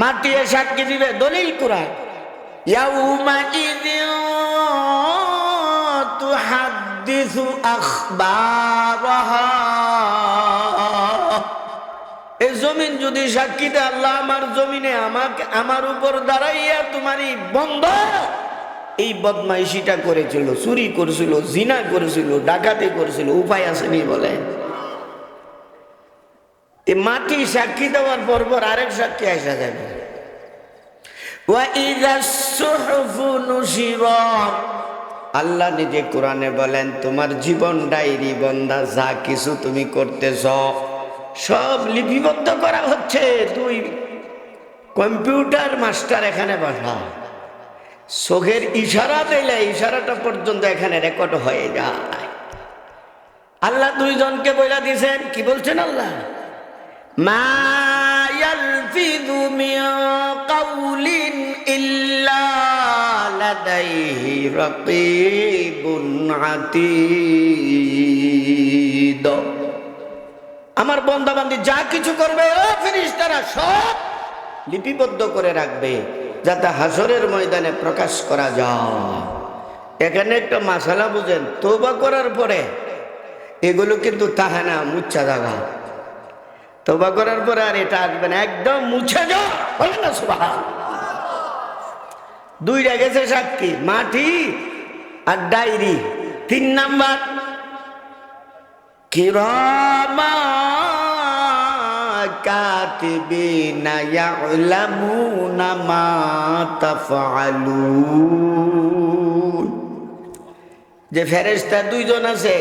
মাতিয়ে সাক্ষী দিবে? দলিল কুরআন। ইয়াউমা ইদিন তুহাদ্দিসু আখবারহা। এই জমিন যদি সাক্ষী দেয়, আল্লাহ আমার জমিনে আমাকে, আমার উপর দাঁড়াইয়া তোমার এই বন্ধ। এই বদমাইশিটা করেছিল, চুরি করেছিল, জিনা করেছিল, ডাকাতি করেছিল, উপায় আসেনি বলে মাটি সাক্ষী দেওয়ার পর পর আরেক সাক্ষী আসা যাবে। আল্লাহ নিজে কোরআনে বলেন, তোমার জীবন ডায়েরি বন্ধা যা কিছু তুমি করতেছ, সব লিপিবদ্ধ করা হচ্ছে। তুই কম্পিউটার মাস্টার এখানে বসা। চোখের ইশারা পেলে ইশারাটা পর্যন্ত এখানে রেকর্ড হয়ে যায়। আল্লাহ দুইজনকে বইলা দিয়েছেন। কি বলছেন আল্লাহ? লাদাইহি রাকীবুন আতীদ। আমার বন্দাবান্দি যা কিছু করবে, ও ফেরেশতারা সব লিপিবদ্ধ করে রাখবে, যাতে হাসরের ময়দানে প্রকাশ করা যায়। এখানে একটা মাসালা বুঝেন তৌবা করার পরে এগুলো কিন্তু তাহে না মুচ্ছা জায়গা তৌবা করার পরে আর এটা আসবে না, একদম মুছে যাও বলে না দুইটা গেছে সাক্ষী, মাটি আর ডায়েরি, তিন নাম্বার যে ফেরেশতা দুইজন আছে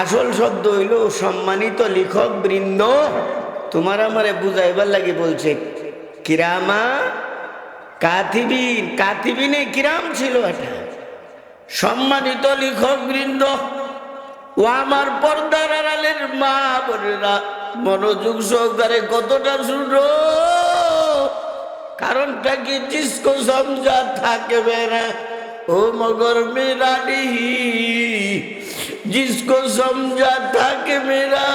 আসল শব্দ হইল, সম্মানিত লেখক বৃন্দ, তোমার আমারে বুঝাইবার লাগে বলছে, কিরামা কাতিবিন, কাতিবিনে কিরাম ছিল এটা? সম্মানিত লেখক বৃন্দ, ও আমার পর্দার আড়ালের মা বোনেরা, মনোযোগ সহকারে কতটা শুনো। কারণটা কি জিসকো সমঝা থাকবে না? ও মগর মেরা नहीं जिसको समझा था कि मेरा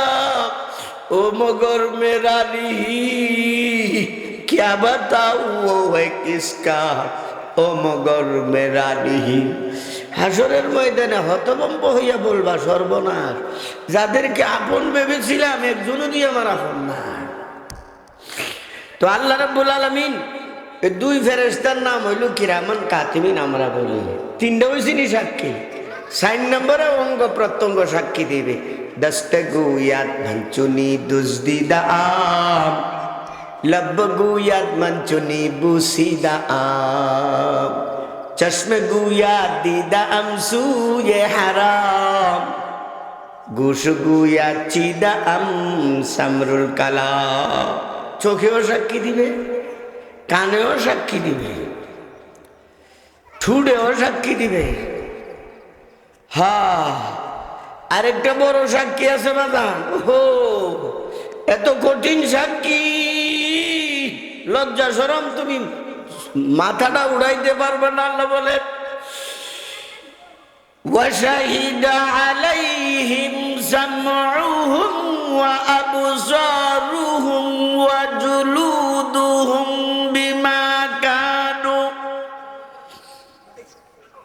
ओ मगर मेरा नहीं क्या बताऊं वो है किसका ও মগর মেরা নিহি হাসরের ময়দানে হতভম্ব হইয়া বলবা সর্বনাশ যাদেরকে আপন ভেবেছিলাম একজনও দিয়ে আমার আপন না তো আল্লাহ রাব্বুল আলামিন এই দুই ফেরেশতার নাম হইল কিরামান কাতিমিন আমরা বলি তিনটা হয়েছি নি সাক্ষী সাইন নম্বরে অঙ্গ প্রত্যঙ্গ সাক্ষী দিবে। দস্তগু ইয়াদ ভাঞ্চুনি দুজদিদা আম। লব্বগু ইয়াদ মঞ্চুনি বুসিদা আম। চশমে গুয়াদ দিদা আমসু ये হারাম। ঘুষ গুয়া চিদা আম সামরুল কালা চোখেও সাক্ষী দিবে, কানেও সাক্ষী দিবে ঠুডেও সাক্ষী দিবে। হা আরেকটা বড় সাক্ষী আছে বাদান ও এত কঠিন সাক্ষী লজ্জা সরম তুমি মাথাটা উড়াইতে পারবে না আল্লাহ বলে وشهد عليهم سمعهم وأبصارهم وجلودهم بما كانوا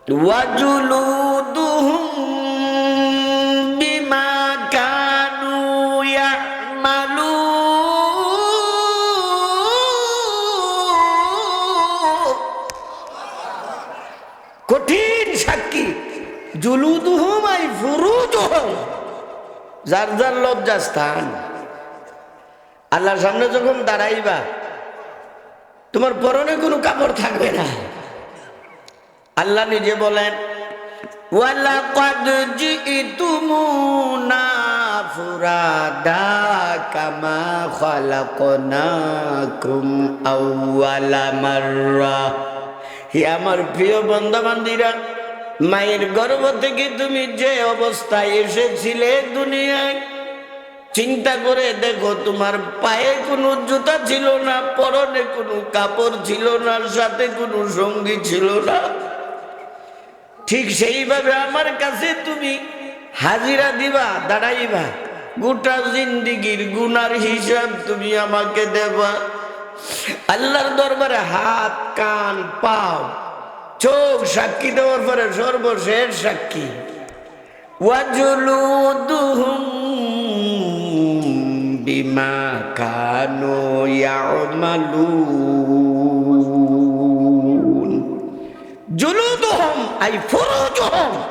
وجلودهم কঠিন সাক্ষী। জুলুদুহুম আই ফুরুজুহুম যার যার লজ্জা স্থান আল্লাহর সামনে যখন দাঁড়াইবা, তোমার পরনে কোনো কাপড় থাকবে না। আল্লাহ নিজে বলেন, ওয়ালাকাদ কামা খালাকনাকুম আউওয়ালা মাররা। হে আমার প্রিয় বন্ধু-বান্ধবীরা, মায়ের গর্ভ থেকে তুমি যে অবস্থায় এসেছিলে দুনিয়ায়, চিন্তা করে দেখো তোমার পায়ে কোনো জুতা ছিল না, পরনে কোনো কাপড় ছিল না, সাথে কোনো সঙ্গী ছিল না। ঠিক সেইভাবে আমার কাছে তুমি হাজিরা দিবা, দাঁড়াইবা। গোটা জিন্দিগির গুনার হিসাব তুমি আমাকে দেবা। আল্লাহর দরবারে হাত, কান, পাও, চোখ সাক্ষী দেওয়ার পরে সর্বশেষ সাক্ষী। বিমা কানু জুলুদুহুম, আই ফুরুজুহুম।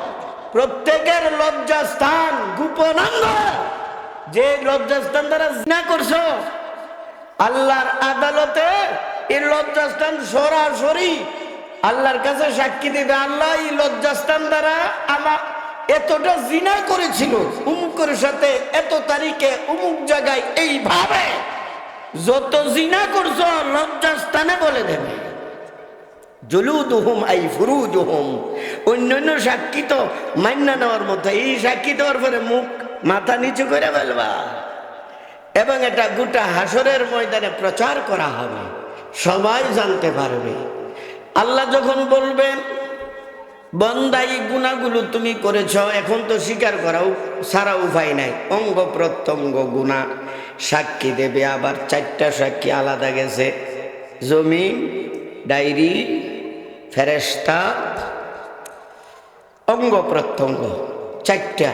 প্রত্যেকের লজ্জাস্থান গোপনাঙ্গ। যে লজ্জাস্থান দ্বারা জিনা করছ আল্লাহর আদালতে এই লজ্জাস্থান সরাসরি আল্লাহর কাছে সাক্ষী দিবে, আল্লাহ এই লজ্জাস্থান দ্বারা আমার এতটা জিনা করেছিল, উমুকের সাথে এত তারিখে উমুক জায়গায় এইভাবে যত জিনা করছ, লজ্জাস্থানে বলে দেবে। আই অন্যান্য সাক্ষী তো মান্না নেওয়ার মতো, এই সাক্ষী দেওয়ার পরে মুখ মাথা নিচু করে ফেলবা। এবং এটা গোটা হাসরের ময়দানে প্রচার করা হবে। সবাই জানতে পারবে। আল্লাহ যখন বলবেন, বন্দাই গুণাগুলো তুমি করেছ, এখন তো স্বীকার করাও সারা উপায় নাই। অঙ্গ প্রত্যঙ্গ গুণা, সাক্ষী দেবে, আবার চারটা সাক্ষী আলাদা গেছে। জমি ডায়েরি ফেরেস্তা অঙ্গ প্রত্যঙ্গ, চারটা।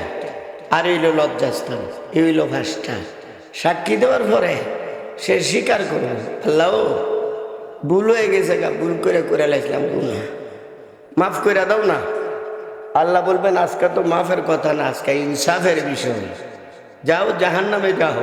আর হইল লজ্জাস্থান, এই হইল সাক্ষী দেওয়ার পরে সে স্বীকার করবে আল্লাহ, ভুল হয়ে গেছে গা, ভুল করে করে লাইছিলাম গুণা মাফ করে দাও না। আল্লাহ বলবেন, আজকে তো মাফের কথা না, আজকে ইনসাফের বিষয়। যাও জাহান নামে যাও।